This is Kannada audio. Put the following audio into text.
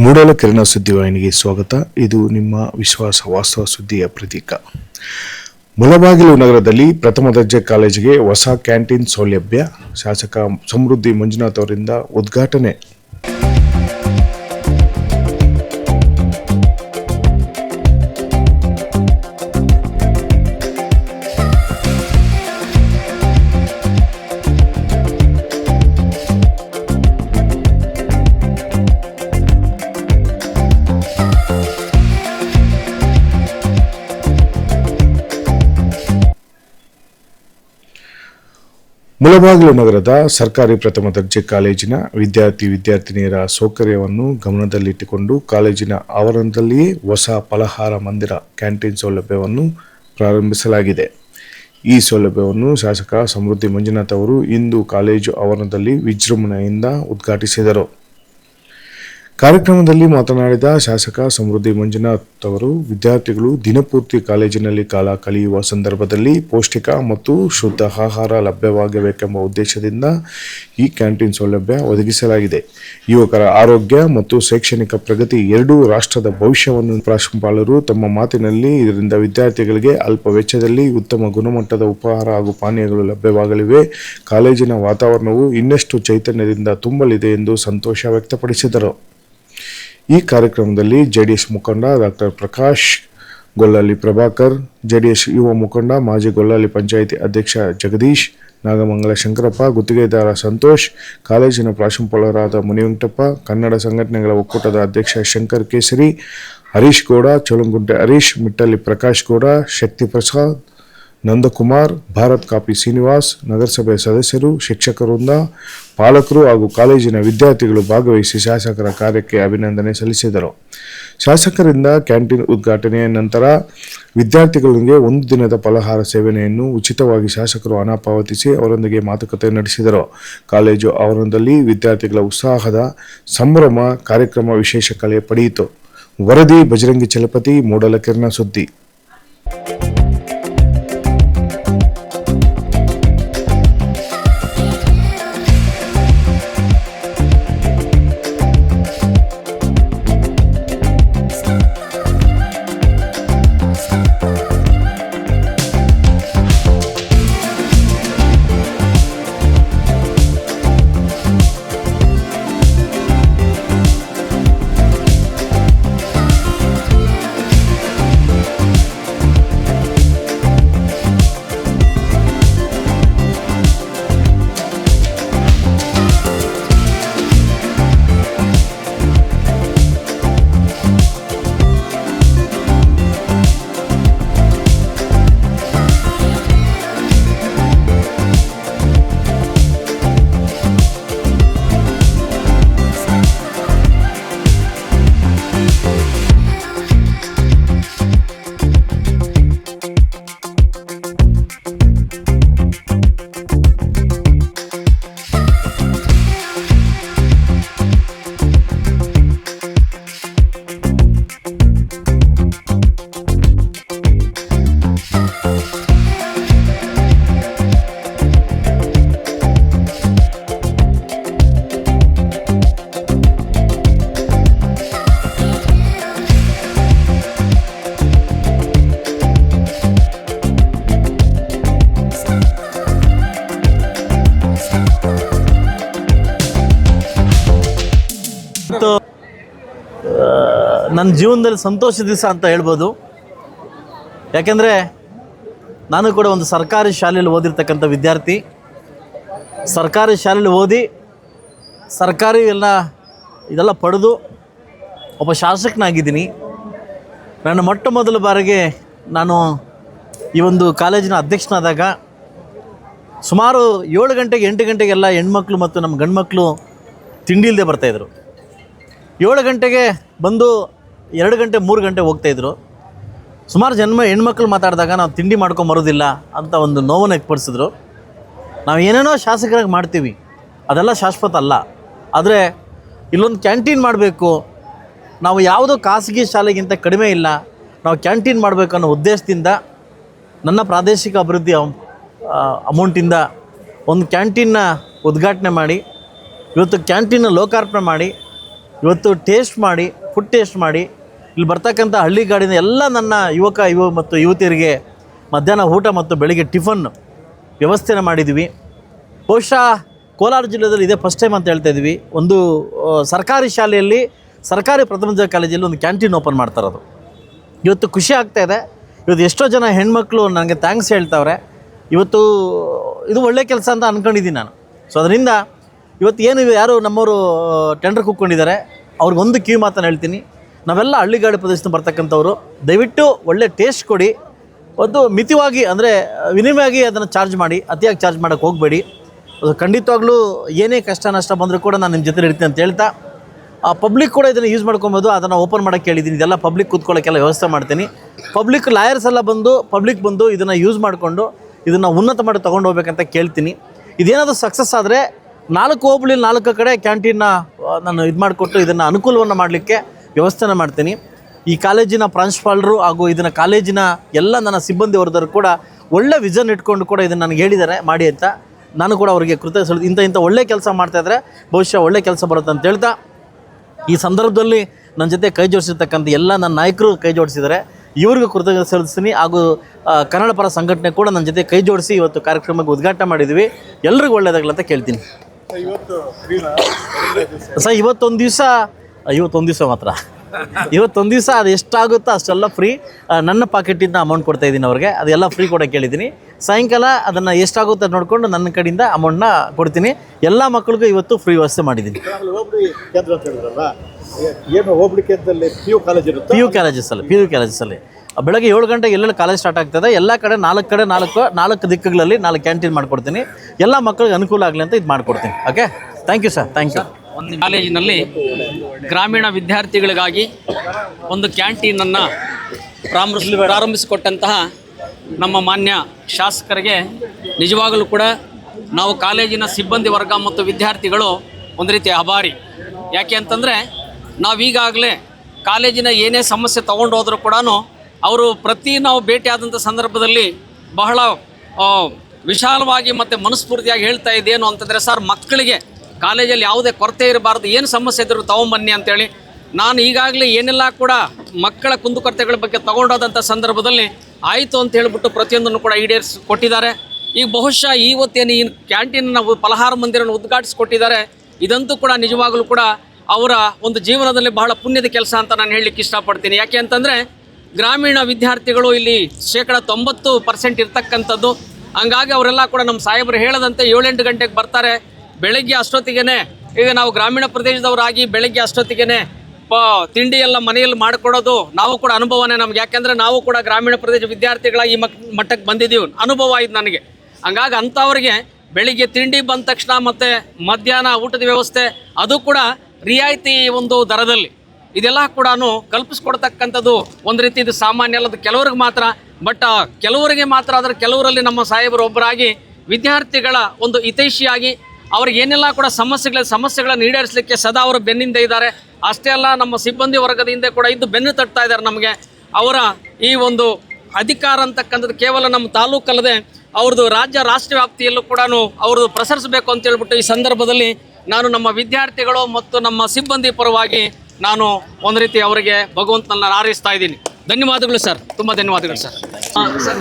ಮೂಡಲ ಕಿರಣ ಸುದ್ದಿವಾಹಿನಿಗೆ ಸ್ವಾಗತ. ಇದು ನಿಮ್ಮ ವಿಶ್ವಾಸ ವಾಸ್ತವ ಸುದ್ದಿಯ ಪ್ರತೀಕ. ಮುಳಬಾಗಿಲು ನಗರದಲ್ಲಿ ಪ್ರಥಮ ದರ್ಜೆ ಕಾಲೇಜಿಗೆ ಹೊಸ ಕ್ಯಾಂಟೀನ್ ಸೌಲಭ್ಯ. ಶಾಸಕ ಸಮೃದ್ಧಿ ಮಂಜುನಾಥ್ ಅವರಿಂದ ಉದ್ಘಾಟನೆ. ಮುಳಬಾಗಿಲು ನಗರದ ಸರ್ಕಾರಿ ಪ್ರಥಮ ದರ್ಜೆ ಕಾಲೇಜಿನ ವಿದ್ಯಾರ್ಥಿ ವಿದ್ಯಾರ್ಥಿನಿಯರ ಸೌಕರ್ಯವನ್ನು ಗಮನದಲ್ಲಿಟ್ಟುಕೊಂಡು ಕಾಲೇಜಿನ ಆವರಣದಲ್ಲಿಯೇ ಹೊಸ ಫಲಹಾರ ಮಂದಿರ ಕ್ಯಾಂಟೀನ್ ಸೌಲಭ್ಯವನ್ನು ಪ್ರಾರಂಭಿಸಲಾಗಿದೆ. ಈ ಸೌಲಭ್ಯವನ್ನು ಶಾಸಕ ಸಮೃದ್ಧಿ ಮಂಜುನಾಥ್ ಅವರು ಇಂದು ಕಾಲೇಜು ಆವರಣದಲ್ಲಿ ವಿಜೃಂಭಣೆಯಿಂದ ಉದ್ಘಾಟಿಸಿದರು. ಕಾರ್ಯಕ್ರಮದಲ್ಲಿ ಮಾತನಾಡಿದ ಶಾಸಕ ಸಮೃದ್ಧಿ ಮಂಜುನಾಥ್ ಅವರು, ವಿದ್ಯಾರ್ಥಿಗಳು ದಿನಪೂರ್ತಿ ಕಾಲೇಜಿನಲ್ಲಿ ಕಾಲ ಕಳೆಯುವ ಸಂದರ್ಭದಲ್ಲಿ ಪೌಷ್ಟಿಕ ಮತ್ತು ಶುದ್ಧ ಆಹಾರ ಲಭ್ಯವಾಗಬೇಕೆಂಬ ಉದ್ದೇಶದಿಂದ ಈ ಕ್ಯಾಂಟೀನ್ ಸೌಲಭ್ಯ ಒದಗಿಸಲಾಗಿದೆ. ಯುವಕರ ಆರೋಗ್ಯ ಮತ್ತು ಶೈಕ್ಷಣಿಕ ಪ್ರಗತಿ ಎರಡೂ ರಾಷ್ಟ್ರದ ಭವಿಷ್ಯವನ್ನು ಪ್ರಾಂಶುಪಾಲರು ತಮ್ಮ ಮಾತಿನಲ್ಲಿ, ಇದರಿಂದ ವಿದ್ಯಾರ್ಥಿಗಳಿಗೆ ಅಲ್ಪ ವೆಚ್ಚದಲ್ಲಿ ಉತ್ತಮ ಗುಣಮಟ್ಟದ ಉಪಹಾರ ಹಾಗೂ ಪಾನೀಯಗಳು ಲಭ್ಯವಾಗಲಿವೆ. ಕಾಲೇಜಿನ ವಾತಾವರಣವು ಇನ್ನಷ್ಟು ಚೈತನ್ಯದಿಂದ ತುಂಬಲಿದೆ ಎಂದು ಸಂತೋಷ ವ್ಯಕ್ತಪಡಿಸಿದರು. ಈ ಕಾರ್ಯಕ್ರಮದಲ್ಲಿ ಜೆಡಿಎಸ್ ಮುಖಂಡ ಡಾಕ್ಟರ್ ಪ್ರಕಾಶ್ ಗೊಲ್ಲಲ್ಲಿ ಪ್ರಭಾಕರ್, ಜೆಡಿಎಸ್ ಯುವ ಮುಖಂಡ ಮಾಜಿ ಗೊಲ್ಲಲ್ಲಿ ಪಂಚಾಯಿತಿ ಅಧ್ಯಕ್ಷ ಜಗದೀಶ್, ನಾಗಮಂಗಲ ಶಂಕರಪ್ಪ, ಗುತ್ತಿಗೆದಾರ ಸಂತೋಷ್, ಕಾಲೇಜಿನ ಪ್ರಾಂಶುಪಾಲರಾದ ಮುನಿವೆಂಕಟಪ್ಪ, ಕನ್ನಡ ಸಂಘಟನೆಗಳ ಒಕ್ಕೂಟದ ಅಧ್ಯಕ್ಷ ಶಂಕರ್ ಕೇಸರಿ, ಹರೀಶ್ ಗೌಡ ಚೊಲಂಗುಂಟೆ ಹರೀಶ್ ಮಿಟ್ಟಲ್ಲಿ ಪ್ರಕಾಶ್ ಗೌಡ, ಶಕ್ತಿ ಪ್ರಸಾದ್ ನಂದಕುಮಾರ್, ಭಾರತ್ ಕಾಪಿ ಶ್ರೀನಿವಾಸ್, ನಗರಸಭೆ ಸದಸ್ಯರು ಶಿಕ್ಷಕರಿಂದ ಪಾಲಕರು ಹಾಗೂ ಕಾಲೇಜಿನ ವಿದ್ಯಾರ್ಥಿಗಳು ಭಾಗವಹಿಸಿ ಶಾಸಕರ ಕಾರ್ಯಕ್ಕೆ ಅಭಿನಂದನೆ ಸಲ್ಲಿಸಿದರು. ಶಾಸಕರಿಂದ ಕ್ಯಾಂಟೀನ್ ಉದ್ಘಾಟನೆಯ ನಂತರ ವಿದ್ಯಾರ್ಥಿಗಳಿಗೆ ಒಂದು ದಿನದ ಫಲಹಾರ ಸೇವನೆಯನ್ನು ಉಚಿತವಾಗಿ ಶಾಸಕರು ಹಣ ಪಾವತಿಸಿ ಅವರೊಂದಿಗೆ ಮಾತುಕತೆ ನಡೆಸಿದರು. ಕಾಲೇಜು ಆವರಣದಲ್ಲಿ ವಿದ್ಯಾರ್ಥಿಗಳ ಉತ್ಸಾಹದ ಸಂಭ್ರಮ ಕಾರ್ಯಕ್ರಮ ವಿಶೇಷ ಕಲೆ ಪಡೆಯಿತು. ವರದಿ, ಬಜರಂಗಿ ಚಲಪತಿ ಮೂಡಲ ಕಿರಣ ಸುದ್ದಿ. ಮತ್ತು ನನ್ನ ಜೀವನದಲ್ಲಿ ಸಂತೋಷ ದಿವಸ ಅಂತ ಹೇಳ್ಬೋದು. ಯಾಕೆಂದರೆ ನಾನು ಕೂಡ ಒಂದು ಸರ್ಕಾರಿ ಶಾಲೆಯಲ್ಲಿ ಓದಿರ್ತಕ್ಕಂಥ ವಿದ್ಯಾರ್ಥಿ. ಸರ್ಕಾರಿ ಶಾಲೆಯಲ್ಲಿ ಓದಿ ಸರ್ಕಾರಿ ಎಲ್ಲ ಇದೆಲ್ಲ ಪಡೆದು ಒಬ್ಬ ಶಾಸಕನಾಗಿದ್ದೀನಿ. ನನ್ನ ಮೊಟ್ಟ ಮೊದಲ ಬಾರಿಗೆ ನಾನು ಈ ಒಂದು ಕಾಲೇಜಿನ ಅಧ್ಯಕ್ಷನಾದಾಗ ಸುಮಾರು ಏಳು ಗಂಟೆಗೆ ಎಂಟು ಗಂಟೆಗೆಲ್ಲ ಹೆಣ್ಮಕ್ಳು ಮತ್ತು ನಮ್ಮ ಗಂಡ್ಮಕ್ಳು ತಿಂಡಿ ಇಲ್ಲದೆ ಬರ್ತಾಯಿದ್ರು ಏಳು ಗಂಟೆಗೆ ಬಂದು ಎರಡು ಗಂಟೆ, ಮೂರು ಗಂಟೆ ಹೋಗ್ತಾಯಿದ್ರು ಸುಮಾರು ಜನ್ಮ ಹೆಣ್ಮಕ್ಳು ಮಾತಾಡಿದಾಗ ನಾವು ತಿಂಡಿ ಮಾಡ್ಕೊಂಬರೋದಿಲ್ಲ ಅಂತ ಒಂದು ನೋವನ್ನು ವ್ಯಕ್ತಪಡಿಸಿದ್ರು ನಾವು ಏನೇನೋ ಶಾಸಕರಾಗಿ ಮಾಡ್ತೀವಿ. ಅದೆಲ್ಲ ಶಾಶ್ವತ ಅಲ್ಲ. ಆದರೆ ಇಲ್ಲೊಂದು ಕ್ಯಾಂಟೀನ್ ಮಾಡಬೇಕು. ನಾವು ಯಾವುದೋ ಖಾಸಗಿ ಶಾಲೆಗಿಂತ ಕಡಿಮೆ ಇಲ್ಲ. ನಾವು ಕ್ಯಾಂಟೀನ್ ಮಾಡಬೇಕು ಅನ್ನೋ ಉದ್ದೇಶದಿಂದ, ನನ್ನ ಪ್ರಾದೇಶಿಕ ಅಭಿವೃದ್ಧಿ ಅಮೌಂಟಿಂದ ಒಂದು ಕ್ಯಾಂಟೀನ್ನ ಉದ್ಘಾಟನೆ ಮಾಡಿ, ಇವತ್ತು ಕ್ಯಾಂಟೀನ್ನ ಲೋಕಾರ್ಪಣೆ ಮಾಡಿ ಇವತ್ತು ಟೇಸ್ಟ್ ಮಾಡಿ ಫುಡ್ ಟೇಸ್ಟ್ ಮಾಡಿ, ಇಲ್ಲಿ ಬರ್ತಕ್ಕಂಥ ಹಳ್ಳಿ ಗಾಡಿನ ಎಲ್ಲ ನನ್ನ ಯುವಕ, ಯುವ ಮತ್ತು ಯುವತಿಯರಿಗೆ ಮಧ್ಯಾಹ್ನ ಊಟ ಮತ್ತು ಬೆಳಿಗ್ಗೆ ಟಿಫನ್ ವ್ಯವಸ್ಥೆನ ಮಾಡಿದ್ವಿ ಬಹುಶಃ ಕೋಲಾರ ಜಿಲ್ಲೆಯಲ್ಲಿ ಇದೇ ಫಸ್ಟ್ ಟೈಮ್ ಅಂತ ಹೇಳ್ತಾ ಇದ್ವಿ ಒಂದು ಸರ್ಕಾರಿ ಶಾಲೆಯಲ್ಲಿ, ಸರ್ಕಾರಿ ಪ್ರಥಮ ದರ್ಜೆ ಕಾಲೇಜಲ್ಲಿ ಒಂದು ಕ್ಯಾಂಟೀನ್ ಓಪನ್ ಮಾಡ್ತಾ ಇರೋದು. ಇವತ್ತು ಖುಷಿ ಆಗ್ತಾ ಇದೆ. ಇವತ್ತು ಎಷ್ಟೋ ಜನ ಹೆಣ್ಮಕ್ಳು ನನಗೆ ಥ್ಯಾಂಕ್ಸ್ ಹೇಳ್ತಾವ್ರೆ. ಇವತ್ತು ಇದು ಒಳ್ಳೆ ಕೆಲಸ ಅಂತ ಅಂದ್ಕೊಂಡಿದ್ದೀನಿ ನಾನು. ಸೊ ಅದರಿಂದ ಇವತ್ತು ಏನು ಯಾರು ನಮ್ಮವರು ಟೆಂಡರ್ ಕೂತ್ಕೊಂಡಿದ್ದಾರೆ, ಅವ್ರಿಗೆ ಒಂದು ಕಿವಿ ಮಾತನ್ನು ಹೇಳ್ತೀನಿ. ನಾವೆಲ್ಲ ಹಳ್ಳಿಗಾಡು ಪ್ರದೇಶದಿಂದ ಬರ್ತಕ್ಕಂಥವ್ರು, ದಯವಿಟ್ಟು ಒಳ್ಳೆ ಟೇಸ್ಟ್ ಕೊಡಿ. ಒಂದು ಮಿತಿವಾಗಿ ಅಂದರೆ, ವಿನಿಮಯವಾಗಿ ಅದನ್ನು ಚಾರ್ಜ್ ಮಾಡಿ, ಅತಿಯಾಗಿ ಚಾರ್ಜ್ ಮಾಡೋಕ್ಕೆ ಹೋಗಬೇಡಿ. ಅದು ಖಂಡಿತವಾಗ್ಲೂ ಏನೇ ಕಷ್ಟ ನಷ್ಟ ಬಂದರೂ ಕೂಡ ನಾನು ನಿಮ್ಮ ಜೊತೆ ಇರ್ತೀನಿ ಅಂತ ಹೇಳ್ತಾ, ಆ ಪಬ್ಲಿಕ್ ಕೂಡ ಇದನ್ನು ಯೂಸ್ ಮಾಡ್ಕೊಬೋದು, ಅದನ್ನು ಓಪನ್ ಮಾಡೋಕ್ಕೆ ಕೇಳಿದ್ದೀನಿ ಇದೆಲ್ಲ ಪಬ್ಲಿಕ್ ಕೂತ್ಕೊಳ್ಳೋಕ್ಕೆಲ್ಲ ವ್ಯವಸ್ಥೆ ಮಾಡ್ತೀನಿ. ಪಬ್ಲಿಕ್ ಲಾಯರ್ಸ್ ಎಲ್ಲ ಬಂದು ಪಬ್ಲಿಕ್ ಬಂದು ಇದನ್ನು ಯೂಸ್ ಮಾಡಿಕೊಂಡು, ಇದನ್ನು ಉನ್ನತ ಮಾಡಿ ತೊಗೊಂಡು ಹೋಗ್ಬೇಕಂತ ಕೇಳ್ತೀನಿ. ಇದೇನಾದರೂ ಸಕ್ಸಸ್ ಆದರೆ ನಾಲ್ಕು ಹೋಬಳಿ, ನಾಲ್ಕು ಕಡೆ ಕ್ಯಾಂಟೀನ್ನ ನಾನು ಇದು ಮಾಡಿಕೊಟ್ಟು ಇದನ್ನು ಅನುಕೂಲವನ್ನು ಮಾಡಲಿಕ್ಕೆ ವ್ಯವಸ್ಥೆನ ಮಾಡ್ತೀನಿ. ಈ ಕಾಲೇಜಿನ ಪ್ರಾಂಶುಪಾಲರು ಹಾಗೂ ಇದನ್ನು ಕಾಲೇಜಿನ ಎಲ್ಲ ನನ್ನ ಸಿಬ್ಬಂದಿ ವರ್ಗದವರು ಕೂಡ ಒಳ್ಳೆ ವಿಷನ್ ಇಟ್ಕೊಂಡು ಕೂಡ ಇದನ್ನು ನನಗೆ ಹೇಳಿದ್ದಾರೆ, ಮಾಡಿ ಅಂತ. ನಾನು ಕೂಡ ಅವರಿಗೆ ಕೃತಜ್ಞ ಇಂಥ ಇಂಥ ಒಳ್ಳೆ ಕೆಲಸ ಮಾಡ್ತಾಯಿದ್ರೆ ಬಹುಶಃ ಒಳ್ಳೆ ಕೆಲಸ ಬರುತ್ತೆ ಅಂತ ಹೇಳ್ತಾ, ಈ ಸಂದರ್ಭದಲ್ಲಿ ನನ್ನ ಜೊತೆ ಕೈ ಜೋಡಿಸಿರ್ತಕ್ಕಂಥ ಎಲ್ಲ ನನ್ನ ನಾಯಕರು ಕೈ ಜೋಡಿಸಿದ್ದಾರೆ. ಇವ್ರಿಗೂ ಕೃತಜ್ಞತೆ ಸಲ್ಲಿಸ್ತೀನಿ ಹಾಗೂ ಕನ್ನಡ ಪರ ಸಂಘಟನೆ ಕೂಡ ನನ್ನ ಜೊತೆ ಕೈ ಜೋಡಿಸಿ ಇವತ್ತು ಕಾರ್ಯಕ್ರಮಕ್ಕೆ ಉದ್ಘಾಟನೆ ಮಾಡಿದ್ವಿ ಎಲ್ರಿಗೂ ಒಳ್ಳೆಯದಾಗಲಂತ ಕೇಳ್ತೀನಿ. ಸರ್ ಇವತ್ತೊಂದು ದಿವಸ ಇವತ್ತೊಂದು ದಿವಸ ಮಾತ್ರ. ಇವತ್ತೊಂದು ದಿವಸ ಅದು ಎಷ್ಟಾಗುತ್ತೋ ಅಷ್ಟೆಲ್ಲ ಫ್ರೀ ನನ್ನ ಪಾಕೆಟಿಂದ ಅಮೌಂಟ್ ಕೊಡ್ತಾ ಇದ್ದೀನಿ ಅವ್ರಿಗೆ. ಅದೆಲ್ಲ ಫ್ರೀ ಕೊಡೋಕೆ ಕೇಳಿದ್ದೀನಿ. ಸಾಯಂಕಾಲ ಅದನ್ನು ಎಷ್ಟಾಗುತ್ತೆ ನೋಡ್ಕೊಂಡು ನನ್ನ ಕಡೆಯಿಂದ ಅಮೌಂಟ್ನ ಕೊಡ್ತೀನಿ. ಎಲ್ಲ ಮಕ್ಕಳಿಗೂ ಇವತ್ತು ಫ್ರೀ ವ್ಯವಸ್ಥೆ ಮಾಡಿದ್ದೀನಿ. ಏನು ಪಿ ಯು ಕಾಲೇಜ್ ಇರುತ್ತೆ? ಪಿ ಯು ಕಾಲೇಜಸ್ಸಲ್ಲಿ ಪಿ ಯು ಕಾಲೇಜಸಲ್ಲಿ ಬೆಳಗ್ಗೆ ಏಳು ಗಂಟೆಗೆ ಎಲ್ಲೆಲ್ಲಿ ಕಾಲೇಜ್ ಸ್ಟಾರ್ಟ್ ಆಗ್ತದೆ ಎಲ್ಲ ಕಡೆ ನಾಲ್ಕು ಕಡೆ ನಾಲ್ಕು ನಾಲ್ಕು ದಿಕ್ಕುಗಳಲ್ಲಿ ನಾಲ್ಕು ಕ್ಯಾಂಟೀನ್ ಮಾಡಿಕೊಡ್ತೀನಿ. ಎಲ್ಲ ಮಕ್ಕಳಿಗೆ ಅನುಕೂಲ ಆಗಲಿ ಅಂತ ಇದು ಮಾಡಿಕೊಡ್ತೀನಿ. Okay thank you sir thank you ಒಂದು ಕಾಲೇಜಿನಲ್ಲಿ ಗ್ರಾಮೀಣ ವಿದ್ಯಾರ್ಥಿಗಳಿಗಾಗಿ ಒಂದು ಕ್ಯಾಂಟೀನನ್ನು ಪ್ರಾರಂಭಿಸ್ ಪ್ರಾರಂಭಿಸಿಕೊಟ್ಟಂತಹ ನಮ್ಮ ಮಾನ್ಯ ಶಾಸಕರಿಗೆ ನಿಜವಾಗಲೂ ಕೂಡ ನಾವು ಕಾಲೇಜಿನ ಸಿಬ್ಬಂದಿ ವರ್ಗ ಮತ್ತು ವಿದ್ಯಾರ್ಥಿಗಳು ಒಂದು ರೀತಿ ಆಭಾರಿ ಯಾಕೆ ಅಂತಂದರೆ ನಾವೀಗಾಗಲೇ ಕಾಲೇಜಿನ ಏನೇ ಸಮಸ್ಯೆ ತೊಗೊಂಡು ಹೋದರೂ ಕೂಡ ಅವರು ಪ್ರತಿ ನಾವು ಭೇಟಿಯಾದಂಥ ಸಂದರ್ಭದಲ್ಲಿ ಬಹಳ ವಿಶಾಲವಾಗಿ ಮತ್ತು ಮನಸ್ಫೂರ್ತಿಯಾಗಿ ಹೇಳ್ತಾ ಇದ್ದೇನು ಅಂತಂದರೆ, ಸರ್, ಮಕ್ಕಳಿಗೆ ಕಾಲೇಜಲ್ಲಿ ಯಾವುದೇ ಕೊರತೆ ಇರಬಾರ್ದು, ಏನು ಸಮಸ್ಯೆ ಇದ್ದರೂ ತೊಗೊಂಬನ್ನಿ ಅಂತೇಳಿ. ನಾನು ಈಗಾಗಲೇ ಏನೆಲ್ಲ ಕೂಡ ಮಕ್ಕಳ ಕುಂದುಕೊರತೆಗಳ ಬಗ್ಗೆ ತೊಗೊಂಡೋದಂಥ ಸಂದರ್ಭದಲ್ಲಿ ಆಯಿತು ಅಂತ ಹೇಳಿಬಿಟ್ಟು ಪ್ರತಿಯೊಂದನ್ನು ಕೂಡ ಈಡೇರಿಸಿ ಕೊಟ್ಟಿದ್ದಾರೆ ಈಗ ಬಹುಶಃ ಇವತ್ತೇನು ಈ ಕ್ಯಾಂಟೀನ್ ನಾವು ಫಲಹಾರ ಮಂದಿರನ ಉದ್ಘಾಟಿಸಿಕೊಟ್ಟಿದ್ದಾರೆ. ಇದಂತೂ ಕೂಡ ನಿಜವಾಗಲೂ ಕೂಡ ಅವರ ಒಂದು ಜೀವನದಲ್ಲಿ ಬಹಳ ಪುಣ್ಯದ ಕೆಲಸ ಅಂತ ನಾನು ಹೇಳಲಿಕ್ಕೆ ಇಷ್ಟಪಡ್ತೀನಿ. ಯಾಕೆ ಅಂತಂದರೆ ಗ್ರಾಮೀಣ ವಿದ್ಯಾರ್ಥಿಗಳು ಇಲ್ಲಿ ಶೇಕಡ ತೊಂಬತ್ತು ಪರ್ಸೆಂಟ್ ಇರ್ತಕ್ಕಂಥದ್ದು. ಹಂಗಾಗಿ ಅವರೆಲ್ಲ ಕೂಡ ನಮ್ಮ ಸಾಹೇಬರು ಹೇಳದಂತೆ ಏಳೆಂಟು ಗಂಟೆಗೆ ಬರ್ತಾರೆ. ಬೆಳಗ್ಗೆ ಅಷ್ಟೊತ್ತಿಗೆ ಈಗ ನಾವು ಗ್ರಾಮೀಣ ಪ್ರದೇಶದವರಾಗಿ ಬೆಳಗ್ಗೆ ಅಷ್ಟೊತ್ತಿಗೆ ಪ ತಿಂಡಿ ಎಲ್ಲ ಮನೆಯಲ್ಲಿ ಮಾಡಿಕೊಡೋದು ನಾವು ಕೂಡ ಅನುಭವನೇ ನಮ್ಗೆ. ಯಾಕೆಂದರೆ ನಾವು ಕೂಡ ಗ್ರಾಮೀಣ ಪ್ರದೇಶ ವಿದ್ಯಾರ್ಥಿಗಳಾಗಿ ಈ ಮಕ್, ಮಟ್ಟಕ್ಕೆ ಬಂದಿದ್ದೀವಿ. ಅನುಭವ ಆಯ್ತು ನನಗೆ. ಹಂಗಾಗಿ ಅಂಥವ್ರಿಗೆ ಬೆಳಿಗ್ಗೆ ತಿಂಡಿ ಬಂದ ತಕ್ಷಣ ಮತ್ತು ಮಧ್ಯಾಹ್ನ ಊಟದ ವ್ಯವಸ್ಥೆ, ಅದು ಕೂಡ ರಿಯಾಯಿತಿ ಒಂದು ದರದಲ್ಲಿ. ಇದೆಲ್ಲ ಕೂಡ ಕಲ್ಪಿಸ್ಕೊಡ್ತಕ್ಕಂಥದ್ದು ಒಂದು ರೀತಿ ಇದು ಸಾಮಾನ್ಯ ಅಲ್ಲದ ಕೆಲವ್ರಿಗೆ ಮಾತ್ರ. ಬಟ್ ಕೆಲವರಿಗೆ ಮಾತ್ರ ಆದರೆ ಕೆಲವರಲ್ಲಿ ನಮ್ಮ ಸಾಹೇಬರು ಒಬ್ಬರಾಗಿ ವಿದ್ಯಾರ್ಥಿಗಳ ಒಂದು ಹಿತೈಷಿಯಾಗಿ ಅವ್ರಿಗೆ ಏನೆಲ್ಲ ಕೂಡ ಸಮಸ್ಯೆಗಳ, ಸಮಸ್ಯೆಗಳನ್ನು ಈಡೇರಿಸಲಿಕ್ಕೆ ಸದಾ ಅವರು ಬೆನ್ನಿಂದ ಇದ್ದಾರೆ. ಅಷ್ಟೇ ಅಲ್ಲ, ನಮ್ಮ ಸಿಬ್ಬಂದಿ ವರ್ಗದ ಹಿಂದೆ ಕೂಡ ಇದ್ದು ಬೆನ್ನು ತಟ್ತಾ ಇದ್ದಾರೆ ನಮಗೆ. ಅವರ ಈ ಒಂದು ಅಧಿಕಾರ ಅಂತಕ್ಕಂಥದ್ದು ಕೇವಲ ನಮ್ಮ ತಾಲೂಕಲ್ಲದೆ ಅವ್ರದ್ದು ರಾಜ್ಯ ರಾಷ್ಟ್ರ ವ್ಯಾಪ್ತಿಯಲ್ಲೂ ಕೂಡ ಅವ್ರದ್ದು ಪ್ರಸರಿಸಬೇಕು ಅಂತ ಹೇಳ್ಬಿಟ್ಟು ಈ ಸಂದರ್ಭದಲ್ಲಿ ನಾನು ನಮ್ಮ ವಿದ್ಯಾರ್ಥಿಗಳು ಮತ್ತು ನಮ್ಮ ಸಿಬ್ಬಂದಿ ಪರವಾಗಿ ನಾನು ಒಂದು ರೀತಿ ಅವರಿಗೆ ಭಗವಂತನನ್ನ ಆರಿಸ್ತಾ ಇದ್ದೀನಿ. ಧನ್ಯವಾದಗಳು ಸರ್. ತುಂಬ ಧನ್ಯವಾದಗಳು ಸರ್. ಸರ್